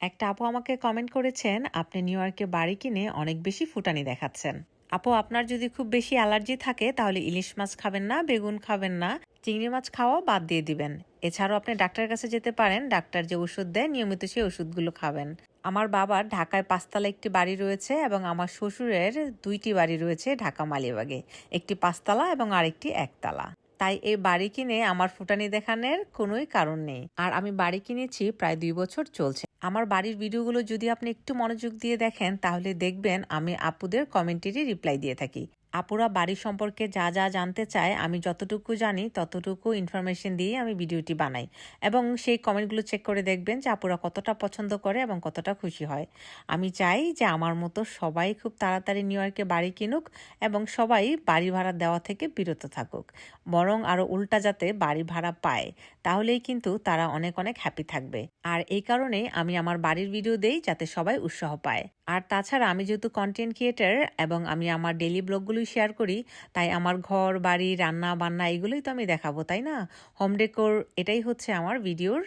একটা আপু আমাকে কমেন্ট করেছেন, আপনি নিউ ইয়র্কে বাড়ি কিনে অনেক বেশি ফুটানি দেখাচ্ছেন। আপু, আপনার যদি খুব বেশি অ্যালার্জি থাকে, তাহলে ইলিশ মাছ খাবেন না, বেগুন খাবেন না, চিংড়ি মাছ খাওয়া বাদ দিয়ে দিবেন। এছাড়াও আপনি ডাক্তারের কাছে যেতে পারেন, ডাক্তার যে ওষুধ দেয়, নিয়মিত সেই ওষুধগুলো খাবেন। আমার বাবার ঢাকায় পাঁচতলা একটি বাড়ি রয়েছে এবং আমার শ্বশুরের দুইটি বাড়ি রয়েছে ঢাকা মালিবাগে একটি পাঁচতলা এবং আরেকটি একতলা। তাই এই বাড়ি কিনে আমার ফুটানি দেখানোর কোনোই কারণ নেই। আর আমি বাড়ি কিনেছি প্রায় দুই বছর চলছে। আমার বাড়ির ভিডিওগুলো যদি আপনি একটু মনোযোগ দিয়ে দেখেন, তাহলে দেখবেন আমি আপুদের কমেন্টেরই রিপ্লাই দিয়ে থাকি। আপুরা বাড়ি সম্পর্কে যা যা জানতে চায়, আমি যতটুকু জানি ততটুকু ইনফরমেশন দিয়ে আমি ভিডিওটি বানাই। এবং সেই কমেন্টগুলো চেক করে দেখবেন যে আপুরা কতটা পছন্দ করে এবং কতটা খুশি হয়। আমি চাই যে আমার মতো সবাই খুব তাড়াতাড়ি নিউ ইয়র্কে বাড়ি কিনুক এবং সবাই বাড়ি ভাড়া দেওয়া থেকে বিরত থাকুক। বরং আরও উল্টা যাতে বাড়ি ভাড়া পায়, তাহলেই কিন্তু তারা অনেক অনেক হ্যাপি থাকবে। আর এই কারণে আমি আমার বাড়ির ভিডিও দেই যাতে সবাই উৎসাহ পায়। আর তাছাড়া আমি যেহেতু কন্টেন্ট ক্রিয়েটার এবং আমি আমার ডেলি ব্লগগুলোই শেয়ার করি। তাই আমার ঘর, বাড়ি রান্না বান্না এগুলোই তো আমি দেখাবো, তাই না? হোম ডেকোর এটাই হচ্ছে আমার ভিডিওর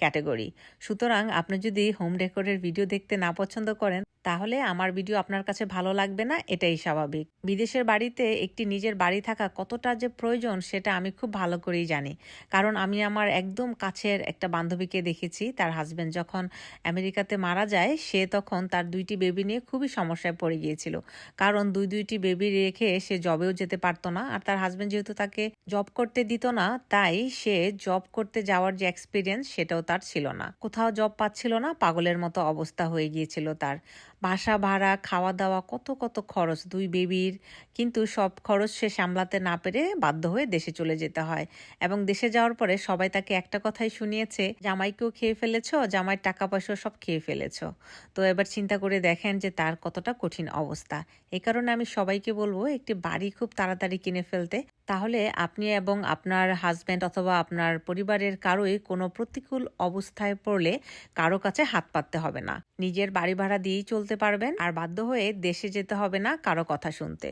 ক্যাটাগরি। সুতরাং আপনি যদি হোম ডেকোরের ভিডিও দেখতে না পছন্দ করেন, তাহলে আমার ভিডিও আপনার কাছে ভালো লাগবে না, এটাই স্বাভাবিক। বিদেশের বাড়িতে একটি নিজের বাড়ি থাকা কতটা যে প্রয়োজন, সেটা আমি খুব ভালো করেই জানি। কারণ আমি আমার একদম কাছের একটা বান্ধবীকে দেখেছি, তার হাজব্যান্ড যখন আমেরিকাতে মারা যায়, সে তখন তার দুইটি বেবি নিয়ে খুবই সমস্যায় পড়ে গিয়েছিল। কারণ দুই দুইটি বেবি রেখে সে জবেও যেতে পারতো না, আর তার হাজব্যান্ড যেহেতু তাকে জব করতে দিত না, তাই সে জব করতে যাওয়ার যে এক্সপিরিয়েন্স সেটাও তার ছিল না। কোথাও জব পাচ্ছিল না পাগলের মতো অবস্থা হয়ে গিয়েছিল তার। বাসা ভাড়া খাওয়া দাওয়া কত কত খরচ দুই বেবির। কিন্তু সব খরচ সে সামলাতে না পেরে বাধ্য হয়ে দেশে চলে যেতে হয়। এবং দেশে যাওয়ার পরে সবাই তাকে একটা কথাই শুনিয়েছে, জামাইকেও খেয়ে ফেলেছ, জামাইয়ের টাকা পয়সা সব খেয়ে ফেলেছ। তো এবার চিন্তা করে দেখেন যে তার কতটা কঠিন অবস্থা। এ কারণে আমি সবাইকে বলব, একটি বাড়ি খুব তাড়াতাড়ি কিনে ফেলতে। তাহলে আপনি এবং আপনার হাজব্যান্ড অথবা আপনার পরিবারের কারোই কোনো প্রতিকূল অবস্থায় পড়লে কারও কাছে হাত পাততে হবে না। নিজের বাড়ি ভাড়া দিয়েই চলতে পারবেন। আর বাধ্য হয়ে দেশে যেতে হবে না কারও কথা শুনতে।